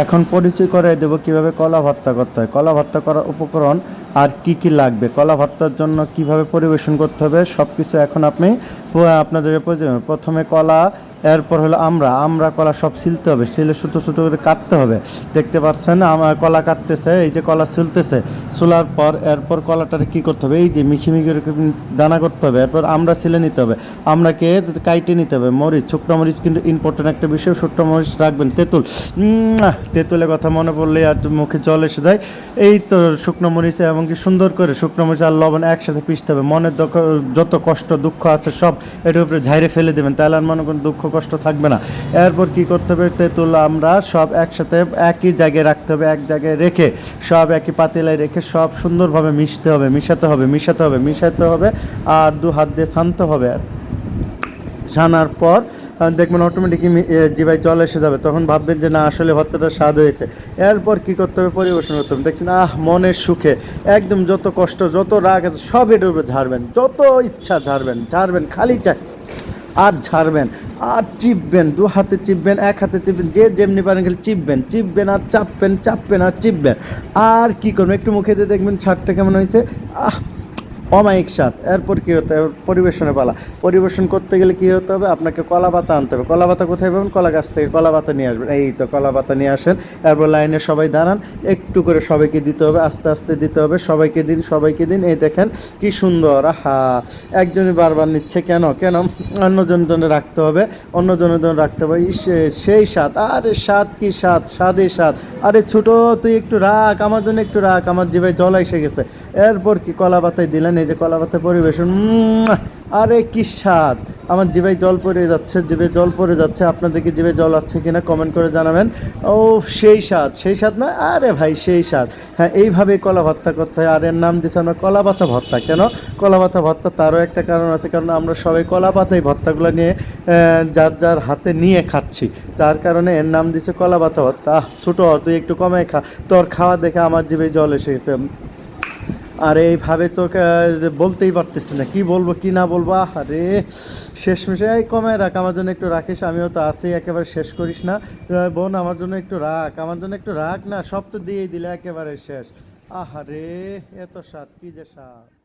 এখন পরিচয় করাই দেবো কীভাবে কলা ভর্তা করতে হয়। কলা ভর্তা করার উপকরণ আর কি কি লাগবে? কলা ভর্তার জন্য কীভাবে পরিবেশন করতে হবে? সব কিছু এখন আপনি আপনাদের প্রয়োজন প্রথমে কলা এরপর হলো আমরা আমরা কলা সব ছিলতে হবে ছিলে ছোটো ছোটো করে কাটতে হবে। দেখতে পাচ্ছেন আমার কলা কাটতেছে, এই যে কলা ছিলতেছে ছোলার পর এরপর কলাটারে কি করতে হবে, এই যে মিখি মিখি দানা করতে হবে, এরপর আমরা ছিলে নিতে হবে আমরাকে কাইটে নিতে হবে, মরিচ, শুকনো মরিচ কিন্তু ইম্পর্টেন্ট একটা বিষয়, শুকনো মরিচ রাখবেন, তেঁতুল। তেঁতুলের কথা মনে পড়লে আর মুখে জল এসে যায়। এই তো শুকনো মরিচ এবং কি সুন্দর করে শুকনো মরিচ আর লবণ একসাথে পিষতে হবে, মনের যত কষ্ট, দুঃখ আছে সব এটার উপরে ঝাইরে ফেলে দেবেন, তাহলে আর মনে করেন দুঃখ কষ্ট থাকবে না। এরপর কি করতে হবে? তেঁতুল আমরা সব একসাথে একই জায়গায় রাখতে হবে, এক জায়গায় রেখে সব একই পাতিলায় রেখে সব সুন্দরভাবে মিশতে হবে, মিশাতে হবে মিশাতে হবে মিশাতে হবে আর দু হাত দিয়ে শানতে হবে। ছানার পর দেখবেন অটোমেটিকই জিভায় জল এসে যাবে। তখন ভাববেন যে না, আসলে ভর্তাটা স্বাদ হয়েছে। এরপর কি করতে হবে? পরিবেশন করতে হবে। দেখছেন, আহ মনের সুখে, একদম যত কষ্ট, যত রাগ আছে সব এটার উপরে ঝাড়বেন। যত ইচ্ছা ঝাড়বেন ঝাড়বেন, খালি চাই আর ঝাড়বেন। আর চিপবেন, দু হাতে চিপবেন, এক হাতে চিপবেন, যে যেমনি পারেন খালি চিপবেন চিপবেন আর চাপবেন চাপবেন আর চিপবেন। আর কি করবেন? একটু মুখে দিয়ে দেখবেন ছাড়টা কেমন হয়েছে। আহ অমায়িক স্বাদ। এরপর কী হতে হবে? পরিবেশনে পালা। পরিবেশন করতে গেলে কী হতে হবে? আপনাকে কলা পাতা আনতে হবে। কলা পাতা কোথায় পাবেন? কলা গাছ থেকে কলা পাতা নিয়ে আসবেন। এই তো কলা পাতা নিয়ে আসেন। এরপর লাইনে সবাই দাঁড়ান। একটু করে সবাইকে দিতে হবে। আস্তে আস্তে দিতে হবে। সবাইকে দিন সবাইকে দিন। এই দেখেন কি সুন্দর। আহা! একজনই বারবার নিচ্ছে কেন? কেন? অন্যজনের জন্য রাখতে হবে। অন্যজনের জন্য রাখতে হবে। সেই স্বাদ। আরে স্বাদ কি স্বাদ? স্বাদে স্বাদ। আরে ছোট, তুই একটু রাখ। আমার জন্য একটু রাখ। আমার জিভায় জল এসে গেছে। এরপর কি কলা পাতায় দিলেন? এই যে কলা পাতায় পরিবেশন আরে কি স্বাদ। আমার জিভায় জল পড়ে যাচ্ছে, জিভে জল পড়ে যাচ্ছে। আপনাদেরকে জিভে জল আছে কিনা কমেন্ট করে জানাবেন। ও সেই স্বাদ সেই স্বাদ না? আরে ভাই, সেই স্বাদ। হ্যাঁ এইভাবে কলা ভর্তা করতে হয়। আর এর নাম দিচ্ছে আমরা কলা পাতা ভর্তা। কেন? কলা পাতা ভর্তা তারও একটা কারণ আছে, কারণ আমরা সবাই কলা পাতায় ভর্তাগুলো নিয়ে যার যার হাতে নিয়ে খাচ্ছি। তার কারণে এর নাম দিচ্ছে কলা পাতা ভর্তা ছোটো, তুই একটু কমে খা। তোর খাওয়া দেখে আমার জিভে জল এসে গেছে। আর, এইভাবে তো বলতেই পারতেছি না। কি বলব, কি না বলব? আরে শেষ মেশে এই কমে রাখ, আমার জন্য একটু রাখিস, আমিও তো আছি, একেবারে শেষ করিস না। বোন, আমার জন্য একটু রাখ, আমার জন্য একটু রাখ না, সব তো দিয়েই দিলে, একেবারে শেষ। আহারে, এত স্বাদ, কি যে স্বাদ।